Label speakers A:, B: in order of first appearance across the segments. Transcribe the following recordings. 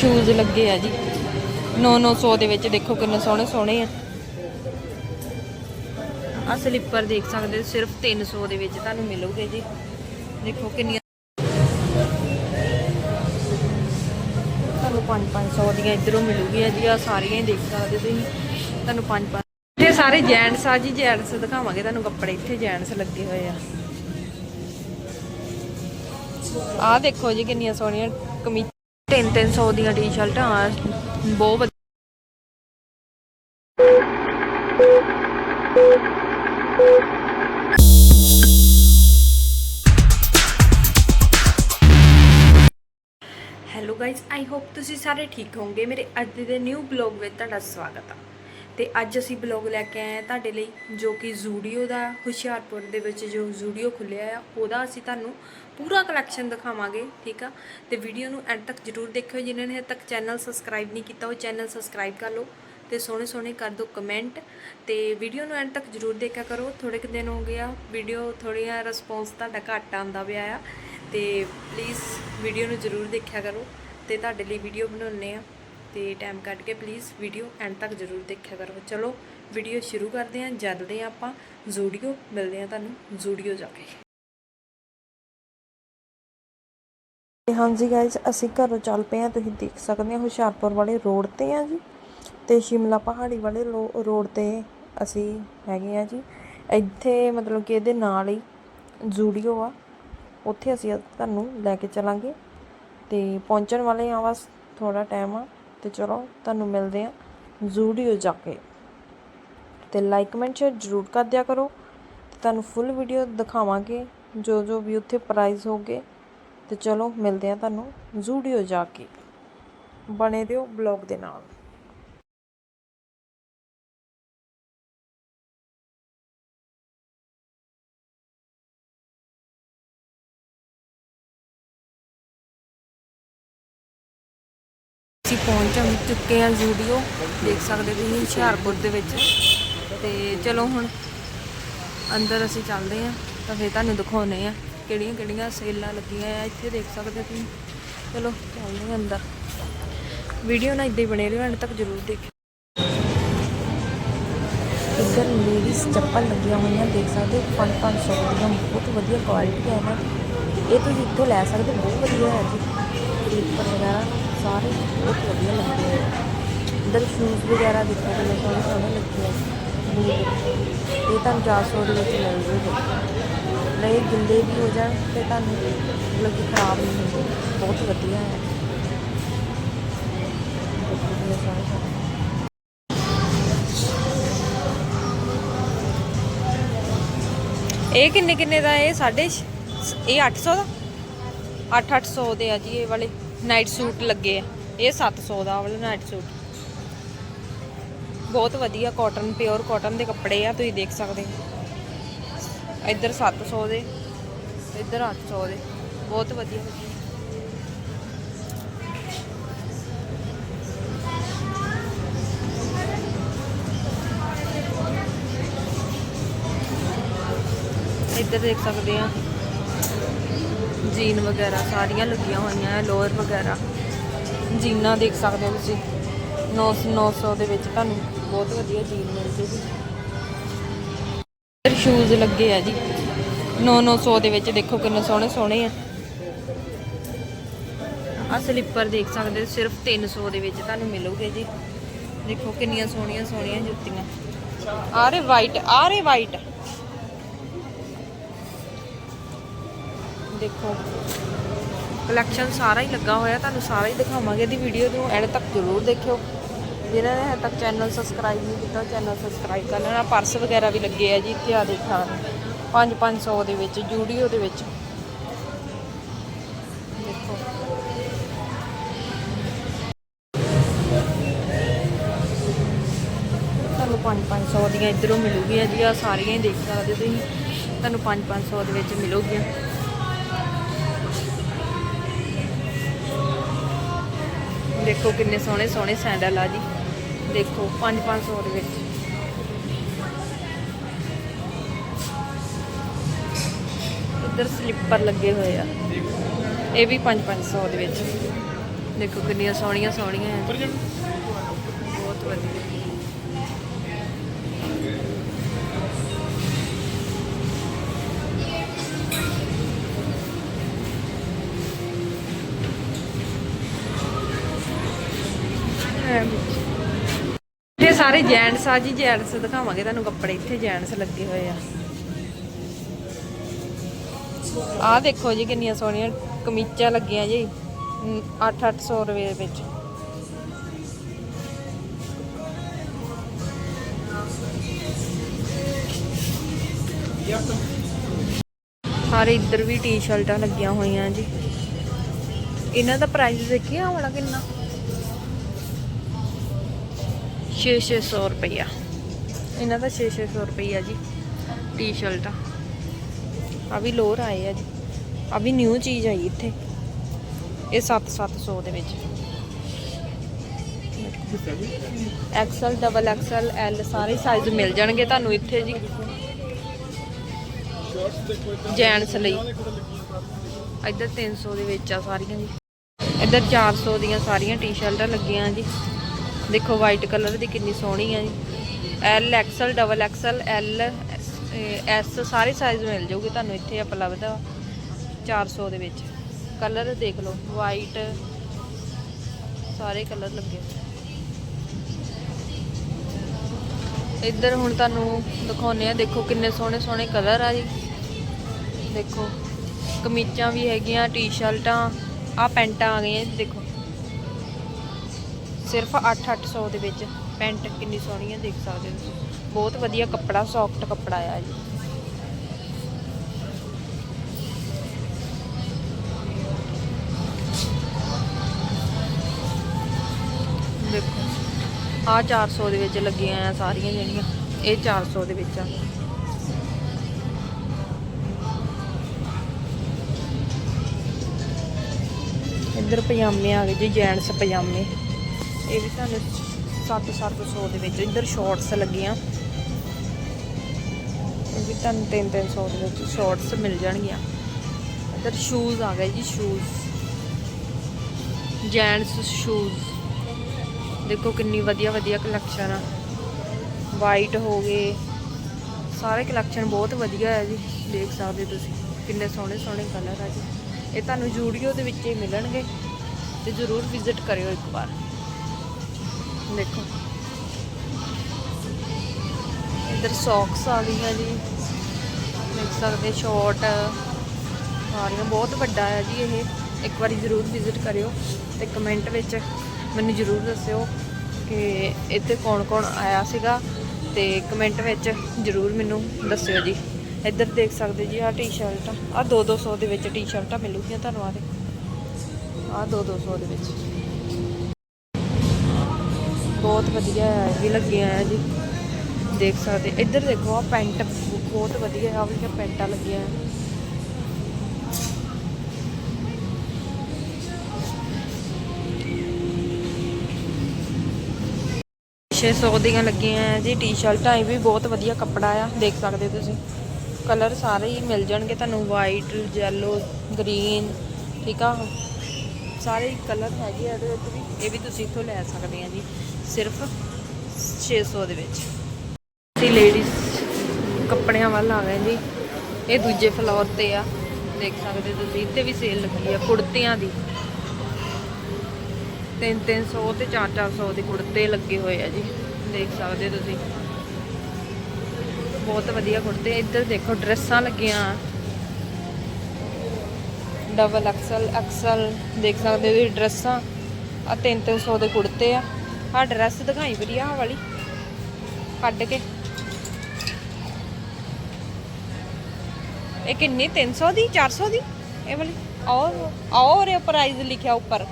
A: Shoes ਲੱਗੇ ਆ ਜੀ। 9-900 ਦੇ ਵਿੱਚ ਦੇਖੋ ਕਿੰਨੇ ਸੋਹਣੇ ਸੋਹਣੇ ਆ। ਆ ਸਲਿੱਪਰ ਦੇਖ ਸਕਦੇ ਹੋ, ਸਿਰਫ 300 ਦੇ ਵਿੱਚ ਤੁਹਾਨੂੰ ਮਿਲੂਗੇ ਜੀ। ਦੇਖੋ ਕਿੰਨੀਆਂ ਤੁਹਾਨੂੰ 5-500 ਦੀਆਂ ਇਧਰੋਂ ਮਿਲੂਗੀਆਂ ਜੀ ਆ ਸਾਰੀਆਂ ਹੀ ਦੇਖ ਸਕਦੇ ਤੁਸੀਂ। ਤੁਹਾਨੂੰ 5-5 ਇੱਥੇ ਸਾਰੇ ਜੈਂਟਸ ਆ ਜੀ ਜੈਂਟਸ ਦਿਖਾਵਾਂਗੇ ਤੁਹਾਨੂੰ ਕੱਪੜੇ, ਇੱਥੇ ਜੈਂਟਸ ਲੱਗੇ ਹੋਏ ਆ। ਆ ਦੇਖੋ ਜੀ ਕਿੰਨੀਆਂ ਸੋਹਣੀਆਂ ਕਮੀਜ਼ 3-300 ਦੀਆਂ ਟੀ-ਸ਼ਰਟਾਂ, ਬਹੁਤ ਵਧੀਆ। ਹੈਲੋ ਗਾਇਸ ਆਈ ਹੋਪ ਤੁਸੀਂ ਸਾਰੇ ਠੀਕ ਹੋਵੋਗੇ। ਮੇਰੇ ਅੱਜ ਦੇ ਨਿਊ ਬਲੌਗ ਵਿੱਚ ਤੁਹਾਡਾ ਸਵਾਗਤ ਆ। ਤੇ ਅੱਜ ਅਸੀਂ ਬਲੌਗ ਲੈ ਕੇ ਆਏ ਆ ਤੁਹਾਡੇ ਲਈ ਜੋ ਕਿ ਜ਼ੂਡੀਓ ਦਾ, ਹੁਸ਼ਿਆਰਪੁਰ ਦੇ ਵਿੱਚ ਜੋ ਜ਼ੂਡੀਓ ਖੁੱਲਿਆ ਆ, ਉਹਦਾ ਅਸੀਂ ਤੁਹਾਨੂੰ ਪੂਰਾ ਕਲੈਕਸ਼ਨ ਦਿਖਾਵਾਂਗੇ, ਠੀਕ ਆ? ਤੇ ਵੀਡੀਓ ਨੂੰ ਐਂਡ ਤੱਕ ਜਰੂਰ ਦੇਖਿਓ, ਜਿਨ੍ਹਾਂ ਨੇ ਹਜੇ ਤੱਕ ਚੈਨਲ ਸਬਸਕ੍ਰਾਈਬ ਨਹੀਂ ਕੀਤਾ, ਉਹ ਚੈਨਲ ਸਬਸਕ੍ਰਾਈਬ ਕਰ ਲਓ ਤੇ ਸੋਹਣੇ ਸੋਹਣੇ ਕਰ ਦਿਓ ਕਮੈਂਟ ਤੇ ਵੀਡੀਓ ਨੂੰ ਐਂਡ ਤੱਕ ਜਰੂਰ ਦੇਖਿਆ ਕਰੋ। ਥੋੜੇ ਕੁ ਦਿਨ ਹੋ ਗਏ ਆ ਵੀਡੀਓ ਥੋੜ੍ਹੀਆਂ ਰਿਸਪੌਂਸ ਤੁਹਾਡਾ ਘੱਟ ਆਉਂਦਾ ਪਿਆ ਆ, ਤੇ ਪਲੀਜ਼ ਵੀਡੀਓ ਨੂੰ ਜਰੂਰ ਦੇਖਿਆ ਕਰੋ ਤੇ ਤੁਹਾਡੇ ਲਈ ਵੀਡੀਓ ਬਣਾਉਣੇ ਆ, ਤੇ ਟਾਈਮ ਕੱਢ ਕੇ ਪਲੀਜ਼ ਵੀਡੀਓ ਐਂਡ ਤੱਕ ਜਰੂਰ ਦੇਖਿਆ ਕਰੋ। ਚਲੋ ਵੀਡੀਓ ਸ਼ੁਰੂ ਕਰਦੇ ਹਾਂ ਜਲਦੇ ਹਾਂ ਆਪਾਂ ਜ਼ੂਡੀਓ ਮਿਲਦੇ ਹਾਂ ਤੁਹਾਨੂੰ ਜ਼ੂਡੀਓ ਜਾ ਕੇ। ਤੇ ਹਾਂਜੀ ਗਾਇਜ਼ ਅਸੀਂ ਘਰੋਂ ਚੱਲ ਪਏ ਆ ਤੁਸੀਂ ਦੇਖ ਸਕਦੇ ਹੋ ਹੁਸ਼ਿਆਰਪੁਰ ਵਾਲੇ ਰੋਡ ਤੇ ਆ ਜੀ ਤੇ ਸ਼ਿਮਲਾ ਪਹਾੜੀ ਵਾਲੇ ਰੋਡ ਤੇ ਅਸੀਂ ਹੈਗੇ ਆ ਜੀ। ਇੱਥੇ ਮਤਲਬ ਕਿ ਇਹਦੇ ਨਾਲ ਹੀ ਜ਼ੂਡੀਓ ਆ, ਉੱਥੇ ਅਸੀਂ ਤੁਹਾਨੂੰ ਲੈ ਕੇ ਚੱਲਾਂਗੇ ਤੇ ਪਹੁੰਚਣ ਵਾਲੇ ਆ ਬਸ ਥੋੜਾ ਟਾਈਮ ਆ ਤੇ ਚਲੋ ਤੁਹਾਨੂੰ ਮਿਲਦੇ ਆ ਜ਼ੂਡੀਓ ਜਾ ਕੇ। ਤੇ ਲਾਈਕ ਕਮੈਂਟ ਸ਼ੇਅਰ ਜਰੂਰ ਕਰ ਦਿਆ ਕਰੋ ਤੇ ਤੁਹਾਨੂੰ ਫੁੱਲ ਵੀਡੀਓ ਦਿਖਾਵਾਂਗੇ ਜੋ ਜੋ ਵੀ ਉੱਥੇ ਪ੍ਰਾਈਸ ਹੋਗੇ ਤੇ ਚਲੋ ਮਿਲਦੇ ਆ ਤੁਹਾਨੂੰ ਜ਼ੂਡੀਓ ਜਾ ਕੇ। ਬਣੇ ਦਿਓ ਬਲੌਗ ਦੇ ਨਾਲ। ਅਸੀਂ ਪਹੁੰਚ ਚੁੱਕੇ ਹਾਂ ਜ਼ੂਡੀਓ। ਦੇਖ ਸਕਦੇ ਤੁਸੀਂ ਹੁਸ਼ਿਆਰਪੁਰ ਦੇ ਵਿੱਚ। ਤੇ ਚਲੋ ਹੁਣ ਅੰਦਰ ਅਸੀਂ ਚੱਲਦੇ ਹਾਂ, ਤਾਂ ਫਿਰ ਤੁਹਾਨੂੰ ਦਿਖਾਉਨੇ ਆ ਕਿਹੜੀਆਂ ਕਿਹੜੀਆਂ ਸੇਲਾਂ ਲੱਗੀਆਂ ਆ, ਇੱਥੇ ਦੇਖ ਸਕਦੇ ਤੁਸੀਂ। ਚਲੋ, ਚੱਲਦੇ ਹਾਂ ਅੰਦਰ। ਵੀਡੀਓ ਨਾ ਇਦਾਂ ਹੀ ਬਣੇ ਰਹੋ ਐਂਡ ਤੱਕ ਜ਼ਰੂਰ ਦੇਖਿਓ। ਇੱਧਰ ਲੇਡੀਜ਼ ਚੱਪਲ ਲੱਗੀਆਂ ਹੋਈਆਂ, ਦੇਖ ਸਕਦੇ ਹੋ 500 ਦੀਆਂ, ਬਹੁਤ ਵਧੀਆ ਕੁਆਲਿਟੀ ਹੈ ਨਾ ਇਹ ਤੁਸੀਂ ਇੱਥੋਂ ਲੈ ਸਕਦੇ ਬਹੁਤ ਵਧੀਆ ਹੈ ਜੀ। ਸਲੀਪਰ ਵਗੈਰਾ, ਸਾਰੇ ਬਹੁਤ ਵਧੀਆ ਲੱਗਦੇ ਆ। ਇੱਧਰ ਸ਼ੂਜ਼ ਵਗੈਰਾ ਦੇਖੋ, ਕਿੰਨੇ ਸੋਹਣੇ ਸੋਹਣੇ ਲੱਗੇ ਆ। ਬੂਟ ਇਹ ਤਾਂ 400 ਦੇ ਵਿੱਚ ਮਿਲ ਜੂਗੇ। ਨਹੀਂ ਗਿੱਲੇ ਵੀ ਹੋ ਜਾਣ ਤੇ ਤੁਹਾਨੂੰ ਮਤਲਬ ਕਿ ਖਰਾਬ ਨਹੀਂ ਹੁੰਦੇ ਬਹੁਤ ਵਧੀਆ ਹੈ। ਇਹ ਕਿੰਨੇ ਕਿੰਨੇ ਦਾ ਇਹ? ਸਾਢੇ ਛ- ਇਹ 800 ਦਾ? 8-800 ਦੇ ਆ ਜੀ ਇਹ ਵਾਲੇ। ਨਾਈਟ ਸੂਟ ਲੱਗੇ ਆ। ਇਹ 700 ਦਾ ਵਾਲਾ ਨਾਈਟ ਸੂਟ। ਬਹੁਤ ਵਧੀਆ ਕਾਟਨ ਪਿਓਰ ਕਾਟਨ ਦੇ ਕੱਪੜੇ ਆ, ਤੁਸੀਂ ਦੇਖ ਸਕਦੇ ਹੋ। ਇੱਧਰ 700 ਦੇ, ਇੱਧਰ 800 ਦੇ। ਬਹੁਤ ਵਧੀਆ ਵਧੀਆ ਇੱਧਰ ਦੇਖ ਸਕਦੇ ਆ। ਜੀਨ ਵਗੈਰਾ ਸਾਰੀਆਂ ਲੱਗੀਆਂ ਹੋਈਆਂ ਹੈ ਲੋਅਰ ਵਗੈਰਾ। ਜੀਨਾਂ ਦੇਖ ਸਕਦੇ ਹੋ ਤੁਸੀਂ। 900 900 ਦੇ ਵਿੱਚ ਤੁਹਾਨੂੰ ਬਹੁਤ ਵਧੀਆ ਜੀਨ ਮਿਲ ਜੇਗੀ। ਸ਼ੂਜ਼ ਲੱਗੇ ਆ ਜੀ। 9 900 ਦੇ ਵਿੱਚ ਦੇਖੋ ਕਿੰਨੇ ਸੋਹਣੇ ਸੋਹਣੇ ਆ। ਆ ਸਲਿੱਪਰ ਦੇਖ ਸਕਦੇ ਸਿਰਫ 300 ਦੇ ਵਿੱਚ ਤੁਹਾਨੂੰ ਮਿਲੂਗੇ ਜੀ। ਦੇਖੋ ਕਿੰਨੀਆਂ ਸੋਹਣੀਆਂ ਸੋਹਣੀਆਂ ਜੁੱਤੀਆਂ। ਆ ਵਾਈਟ ਆ ਵਾਈਟ ਦੇਖੋ। ਕਲੈਕਸ਼ਨ ਸਾਰਾ ਹੀ ਲੱਗਾ ਹੋਇਆ, ਤੁਹਾਨੂੰ ਸਾਰਾ ਹੀ ਦਿਖਾਵਾਂਗੇ ਇਹਦੀ ਵੀਡੀਓ ਨੂੰ। ਐਡ ਤੱਕ ਜ਼ਰੂਰ ਦੇਖਿਓ। ਜਿਨ੍ਹਾਂ ਨੇ ਹਜੇ ਤੱਕ ਚੈਨਲ ਸਬਸਕ੍ਰਾਈਬ ਨਹੀਂ ਕੀਤਾ ਚੈਨਲ ਸਬਸਕ੍ਰਾਈਬ ਕਰ ਲੈਣਾ। ਪਰਸ ਵਗੈਰਾ ਵੀ ਲੱਗੇ ਆ ਜੀ ਇੱਥੇ ਆ ਦੇਖਾਂ 5-500 ਦੇ ਵਿੱਚ, ਜੂਡੀਓ ਦੇ ਵਿੱਚ। ਦੇਖੋ। ਤੁਹਾਨੂੰ 5-500 ਦੀਆਂ ਇਧਰੋਂ ਮਿਲੂਗੀਆਂ ਜੀ ਆ ਸਾਰੀਆਂ ਹੀ ਦੇਖ ਸਕਦੇ ਤੁਸੀਂ। ਤੁਹਾਨੂੰ 5-500 ਦੇ ਵਿੱਚ ਮਿਲੂਗੀਆਂ। ਦੇਖੋ ਕਿੰਨੇ ਸੋਹਣੇ ਸੋਹਣੇ ਸੈਂਡਲ ਆ ਜੀ। ਦੇਖੋ 5-500 ਦੇ ਵਿੱਚ। ਇੱਧਰ ਸਲਿੱਪਰ ਲੱਗੇ ਹੋਏ ਆ। ਇਹ ਵੀ 5-500 ਦੇ ਵਿੱਚ। ਦੇਖੋ ਕਿੰਨੀਆਂ ਸੋਹਣੀਆਂ ਸੋਹਣੀਆਂ ਹੈ ਬਹੁਤ ਵਧੀਆ। ਇਹ ਸਾਰੇ ਜੈਂਟਸ ਆ ਜੀ ਜੈਂਟਸ ਦਿਖਾਵਾਂਗੇ ਤੁਹਾਨੂੰ ਕੱਪੜੇ, ਇੱਥੇ ਜੈਂਟਸ ਲੱਗੇ ਹੋਏ ਆ। ਆਹ ਦੇਖੋ ਜੀ ਕਿੰਨੀਆਂ ਸੋਹਣੀਆਂ ਕਮੀਜ਼ਾਂ ਲੱਗੀਆਂ ਜੀ 8-800 ਰੁਪਏ ਦੇ ਵਿੱਚ। ਸਾਰੇ ਇੱਧਰ ਵੀ ਟੀ-ਸ਼ਰਟਾਂ ਲੱਗੀਆਂ ਹੋਈਆਂ ਜੀ। ਇਹਨਾਂ ਦਾ ਪ੍ਰਾਈਸ ਦੇਖਿਆ ਹੋਣਾ ਕਿੰਨਾ? 6-600 ਰੁਪਈਆ। ਇਹਨਾਂ ਦਾ 6-600 ਰੁਪਈਆ ਜੀ। ਟੀ-ਸ਼ਰਟਾਂ। ਆ ਵੀ ਲੋਰ ਆਏ ਆ ਜੀ। ਆ ਵੀ ਨਿਊ ਚੀਜ਼ ਆਈ ਇੱਥੇ। ਇਹ 7-700 ਦੇ ਵਿੱਚ। ਐਕਸਲ ਡਬਲ ਐਕਸਲ ਐਲ ਸਾਰੇ ਸਾਈਜ਼ ਮਿਲ ਜਾਣਗੇ ਤੁਹਾਨੂੰ ਇੱਥੇ ਜੀ। ਜੈਂਟਸ ਲਈ। ਇੱਧਰ 300 ਦੇ ਵਿੱਚ ਆ ਸਾਰੀਆਂ ਜੀ। ਇੱਧਰ 400 ਦੀਆਂ ਸਾਰੀਆਂ ਟੀ-ਸ਼ਰਟਾਂ ਲੱਗੀਆਂ ਜੀ। ਦੇਖੋ ਵਾਈਟ ਕਲਰ ਦੀ ਕਿੰਨੀ ਸੋਹਣੀ ਆ ਜੀ। L XL double XL L S ਸਾਰੇ ਸਾਈਜ਼ ਮਿਲ ਜਾਊਗੇ ਤੁਹਾਨੂੰ ਇੱਥੇ ਉਪਲਬਧ ਆ 400 ਦੇ ਵਿੱਚ। ਕਲਰ ਦੇਖ ਲਓ ਵਾਈਟ ਸਾਰੇ ਕਲਰ ਲੱਗੇ ਇੱਧਰ ਹੁਣ ਤੁਹਾਨੂੰ ਦਿਖਾਉਨੇ ਆ, ਦੇਖੋ ਕਿੰਨੇ ਸੋਹਣੇ ਸੋਹਣੇ ਕਲਰ ਆ ਜੀ। ਦੇਖੋ, ਕਮੀਜ਼ਾਂ ਵੀ ਹੈਗੀਆਂ ਟੀ-ਸ਼ਰਟਾਂ ਆ ਪੈਂਟਾਂ ਆ ਗਈਆਂ ਜੀ, ਦੇਖੋ। ਸਿਰਫ 8-800 ਦੇ ਵਿੱਚ ਪੈਂਟ ਕਿੰਨੀ ਸੋਹਣੀ ਹੈ ਦੇਖ ਸਕਦੇ ਹੋ ਤੁਸੀਂ। ਬਹੁਤ ਵਧੀਆ ਕੱਪੜਾ ਸੌਫਟ ਕੱਪੜਾ ਆ ਜੀ ਦੇਖੋ ਆ 400 ਦੇ ਵਿੱਚ ਲੱਗੀਆਂ ਆ ਸਾਰੀਆਂ ਜਿਹੜੀਆਂ, ਇਹ 400 ਦੇ ਵਿੱਚ ਆ। ਇੱਧਰ ਪਜਾਮੇ ਆ ਗਏ ਜੀ, ਜੈਂਟਸ ਪਜਾਮੇ। ਇਹ ਵੀ ਤੁਹਾਨੂੰ 7-700 ਦੇ ਵਿੱਚ ਇੱਧਰ ਸ਼ਾਰਟਸ ਲੱਗੀਆਂ। ਇਹ ਵੀ ਤੁਹਾਨੂੰ 3-300 ਦੇ ਵਿੱਚ ਸ਼ਾਰਟਸ ਮਿਲ ਜਾਣਗੀਆਂ। ਇੱਧਰ ਸ਼ੂਜ਼ ਆ ਗਏ ਜੀ ਸ਼ੂਜ਼ ਜੈਂਟਸ ਸ਼ੂਜ਼ ਦੇਖੋ ਕਿੰਨੀ ਵਧੀਆ ਵਧੀਆ ਕਲੈਕਸ਼ਨ ਆ। ਵਾਈਟ ਹੋ ਗਏ। ਸਾਰੇ ਕਲੈਕਸ਼ਨ ਬਹੁਤ ਵਧੀਆ ਹੈ ਜੀ, ਦੇਖ ਸਕਦੇ ਤੁਸੀਂ। ਕਿੰਨੇ ਸੋਹਣੇ ਸੋਹਣੇ ਕਲਰ ਆ ਜੀ। ਇਹ ਤੁਹਾਨੂੰ ਜੂਡੀਓ ਦੇ ਵਿੱਚ ਹੀ ਮਿਲਣਗੇ। ਤੇ ਜ਼ਰੂਰ ਵਿਜ਼ਿਟ ਕਰਿਓ ਇੱਕ ਵਾਰ। ਦੇਖੋ। ਇਧਰ ਸੌਕਸ ਆ ਗਈਆਂ ਜੀ। ਦੇਖ ਸਕਦੇ ਸ਼ਾਰਟ ਸਾਰੀਆਂ ਬਹੁਤ ਵੱਡਾ ਹੈ ਜੀ ਇਹ। ਇੱਕ ਵਾਰੀ ਜ਼ਰੂਰ ਵਿਜ਼ਿਟ ਕਰਿਓ ਤੇ ਕਮੈਂਟ ਵਿੱਚ ਮੈਨੂੰ ਜ਼ਰੂਰ ਦੱਸਿਓ ਕਿ ਇੱਥੇ ਕੌਣ ਕੌਣ ਆਇਆ ਸੀਗਾ ਤੇ ਕਮੈਂਟ ਵਿੱਚ ਜ਼ਰੂਰ ਮੈਨੂੰ ਦੱਸਿਓ ਜੀ। ਇੱਧਰ ਦੇਖ ਸਕਦੇ ਜੀ, ਆਹ ਟੀ-ਸ਼ਰਟ ਆ 2-200 ਦੇ ਵਿੱਚ ਟੀ-ਸ਼ਰਟਾਂ ਮਿਲੂਗੀਆਂ ਤੁਹਾਨੂੰ ਆ ਦੇ ਆਹ 2-200 ਦੇ ਵਿੱਚ। ਬਹੁਤ ਵਧੀਆ ਹੈ, ਇਹ ਵੀ ਲੱਗੀਆਂ ਆ ਜੀ। ਦੇਖ ਸਕਦੇ, ਇੱਧਰ ਦੇਖੋ ਆ ਪੈਂਟ ਬਹੁਤ ਵਧੀਆ ਆ ਵੀ ਪੈਂਟਾਂ ਲੱਗੀਆਂ ਆ ਛੇ ਸੌ ਦੀਆਂ ਲੱਗੀਆਂ ਆ ਜੀ ਟੀ-ਸ਼ਰਟਾਂ ਇਹ ਵੀ ਬਹੁਤ ਵਧੀਆ ਕੱਪੜਾ ਆ, ਦੇਖ ਸਕਦੇ ਹੋ ਤੁਸੀਂ। ਕਲਰ ਸਾਰੇ ਹੀ ਮਿਲ ਜਾਣਗੇ ਤੁਹਾਨੂੰ ਵਾਈਟ ਯੈਲੋ ਗ੍ਰੀਨ ਠੀਕ ਆ। ਸਾਰੇ ਕਲਰ ਹੈਗੇ ਆ, ਇਹਦੇ ਵਿੱਚ ਵੀ, ਇਹ ਵੀ ਤੁਸੀਂ ਇੱਥੋਂ ਲੈ ਸਕਦੇ ਆ ਜੀ। ਸਿਰਫ 600 ਦੇ ਵਿੱਚ। ਅਸੀਂ ਲੇਡੀਜ਼ ਕੱਪੜਿਆਂ ਵੱਲ ਆ ਗਏ ਜੀ। ਇਹ ਦੂਜੇ ਫਲੋਰ ਤੇ ਆ। ਦੇਖ ਸਕਦੇ ਤੁਸੀਂ, ਇੱਥੇ ਵੀ ਸੇਲ ਲੱਗੀ ਆ ਕੁੜਤਿਆਂ ਦੀ। 3-300 ਤੇ 4-400 ਦੇ ਕੁੜਤੇ ਲੱਗੇ ਹੋਏ ਆ ਜੀ। ਦੇਖ ਸਕਦੇ ਤੁਸੀਂ। ਬਹੁਤ ਵਧੀਆ ਕੁੜਤੇ। ਇੱਧਰ ਦੇਖੋ, ਡਰੈਸਾਂ ਲੱਗੀਆਂ। ਡਬਲ ਐਕਸਲ ਐਕਸਲ ਦੇਖ ਸਕਦੇ ਹੋ ਤੁਸੀਂ ਡਰੈਸਾਂ। ਆ 3-300 ਦੇ ਕੁੜਤੇ ਆ। ਆ ਡਰੈਸ ਦਿਖਾਈ ਵਧੀਆ ਆਹ ਵਾਲੀ। ਕੱਢ ਕੇ। ਇਹ ਕਿੰਨੀ? 300 ਦੀ? 400 ਦੀ? ਇਹ ਵਾਲੀ। ਆਓ ਆਓ ਰੇ ਪ੍ਰਾਈਸ ਲਿਖਿਆ ਉੱਪਰ।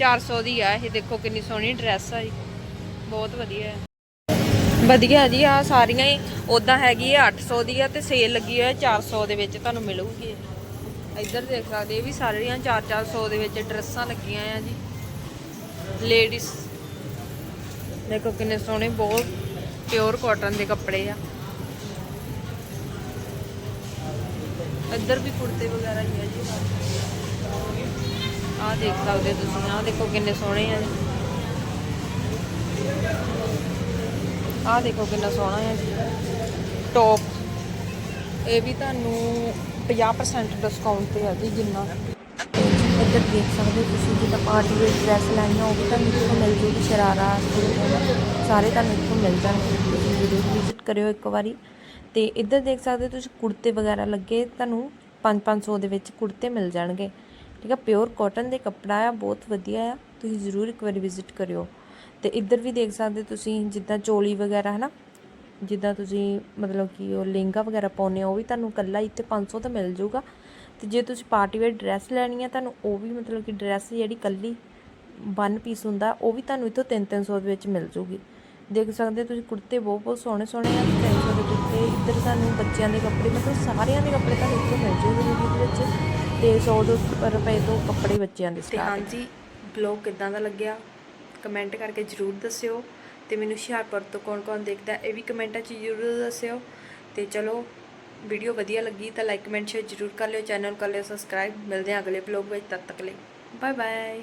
A: 400 ਦੀ ਆ, ਇਹ ਦੇਖੋ ਕਿੰਨੀ ਸੋਹਣੀ ਡਰੈਸ ਆ ਜੀ। ਬਹੁਤ ਵਧੀਆ ਹੈ ਵਧੀਆ ਜੀ ਆ ਸਾਰੀਆਂ ਹੀ। ਉਦਾਂ ਹੈਗੀ ਆ 800 ਦੀ ਆ ਤੇ ਸੇਲ ਲੱਗੀ ਹੋਇਆ 400 ਦੇ ਵਿੱਚ, ਤੁਹਾਨੂੰ ਮਿਲੂਗੀ। ਇੱਧਰ ਦੇਖ ਸਕਦੇ, ਇਹ ਵੀ ਸਾਰੀਆਂ 4-400 ਦੇ ਵਿੱਚ ਡਰੈਸਾਂ ਲੱਗੀਆਂ ਆ ਜੀ। ਲੇਡੀਜ਼ ਦੇਖੋ ਕਿੰਨੇ ਸੋਹਣੇ, ਬਹੁਤ ਪਿਓਰ ਕਾਟਨ ਦੇ ਕੱਪੜੇ ਆ। ਇੱਧਰ ਵੀ ਕੁੜਤੇ ਵਗੈਰਾ ਹੀ ਆ ਜੀ। ਆਹ ਦੇਖ ਸਕਦੇ ਤੁਸੀਂ, ਆਹ ਦੇਖੋ ਕਿੰਨੇ ਸੋਹਣੇ ਆ ਜੀ। ਆਹ ਦੇਖੋ ਕਿੰਨਾ ਸੋਹਣਾ ਹੈ ਜੀ। ਟੌਪ ਇਹ ਵੀ ਤੁਹਾਨੂੰ 50% ਡਿਸਕਾਊਂਟ ਤੇ ਹੈ ਜੀ ਜਿੰਨਾ। ਇੱਧਰ ਦੇਖ ਸਕਦੇ ਹੋ ਤੁਸੀਂ ਜਿੱਦਾਂ ਪਾਰਟੀ ਵੇਅਰ ਡਰੈਸ ਲੈਣੀ ਉਹ ਵੀ ਤੁਹਾਨੂੰ ਇੱਥੋਂ ਮਿਲ ਜੂਗੀ ਸ਼ਰਾਰਾ, ਸਾਰੇ ਤੁਹਾਨੂੰ ਇੱਥੋਂ ਮਿਲ ਜਾਣਗੇ। ਤੁਸੀਂ ਜ਼ਰੂਰ ਵਿਜ਼ਿਟ ਕਰਿਓ ਇੱਕ ਵਾਰੀ। ਤੇ ਇੱਧਰ ਦੇਖ ਸਕਦੇ ਹੋ ਤੁਸੀਂ ਕੁੜਤੇ ਵਗੈਰਾ ਲੱਗੇ, ਤੁਹਾਨੂੰ 5-500 ਦੇ ਵਿੱਚ ਕੁੜਤੇ ਮਿਲ ਜਾਣਗੇ। ਠੀਕ ਆ ਪਿਓਰ ਕਾਟਨ ਦੇ ਕੱਪੜਾ ਆ, ਬਹੁਤ ਵਧੀਆ ਆ, ਤੁਸੀਂ ਜ਼ਰੂਰ ਇੱਕ ਵਾਰੀ ਵਿਜ਼ਿਟ ਕਰਿਓ। ਤੇ ਇੱਧਰ ਵੀ ਦੇਖ ਸਕਦੇ ਹੋ ਤੁਸੀਂ ਜਿੱਦਾਂ ਚੋਲੀ ਵਗੈਰਾ ਹੈ ਨਾ ਜਿੱਦਾਂ ਤੁਸੀਂ ਮਤਲਬ ਕਿ ਉਹ ਲਹਿੰਗਾ ਵਗੈਰਾ ਪਾਉਂਦੇ ਹੋ, ਉਹ ਵੀ ਤੁਹਾਨੂੰ ਕੱਲਾ ਇੱਥੇ 500 ਦਾ ਮਿਲ ਜਾਊਗਾ ਤੇ ਜੇ ਤੁਸੀਂ ਪਾਰਟੀ ਵੇਅਰ ਡਰੈਸ ਲੈਣੀ ਆ ਤੁਹਾਨੂੰ ਉਹ ਵੀ ਮਤਲਬ ਕਿ ਡਰੈਸ ਜਿਹੜੀ ਕੱਲੀ ਵਨ ਪੀਸ ਹੁੰਦਾ ਉਹ ਵੀ ਤੁਹਾਨੂੰ ਇੱਥੋਂ 3-300 ਦੇ ਵਿੱਚ ਮਿਲ ਜਾਊਗੀ ਦੇਖ ਸਕਦੇ ਹੋ ਤੁਸੀਂ ਕੁੜਤੇ ਬਹੁਤ ਬਹੁਤ ਸੋਹਣੇ ਸੋਹਣੇ ਆ 300 ਦੇ ਕੁੜਤੇ ਇੱਧਰ ਤੁਹਾਨੂੰ ਬੱਚਿਆਂ ਦੇ ਕੱਪੜੇ ਮਤਲਬ ਸਾਰਿਆਂ ਦੇ ਕੱਪੜੇ ਤੁਹਾਨੂੰ ਇੱਥੋਂ ਮਿਲ ਜਾਊਗੇ ਵੀਡੀਓ ਦੇ ਵਿੱਚ। ਤੇ 100 ਦੋ ਰੁਪਏ ਤੋਂ ਕੱਪੜੇ ਬੱਚਿਆਂ ਦੇ ਤੇ ਹਾਂਜੀ ਬਲੌਗ ਕਿਦਾਂ ਦਾ ਲੱਗਿਆ? ਕਮੈਂਟ ਕਰਕੇ ਜਰੂਰ ਦੱਸਿਓ। ਤੇ ਮੈਨੂੰ ਹੁਸ਼ਿਆਰਪੁਰ ਤੋਂ ਕੌਣ-ਕੌਣ ਦੇਖਦਾ ਇਹ ਵੀ ਕਮੈਂਟਾਂ 'ਚ ਜਰੂਰ ਦੱਸਿਓ। ਤੇ ਚਲੋ ਵੀਡੀਓ ਵਧੀਆ ਲੱਗੀ ਤਾਂ ਲਾਈਕ ਕਮੈਂਟ ਸ਼ੇਅਰ ਜਰੂਰ ਕਰ ਲਿਓ ਚੈਨਲ ਕਰ ਲਿਓ ਸਬਸਕ੍ਰਾਈਬ ਮਿਲਦੇ ਹਾਂ ਅਗਲੇ ਬਲੌਗ ਵਿੱਚ, ਤਦ ਤੱਕ ਲਈ। Bye bye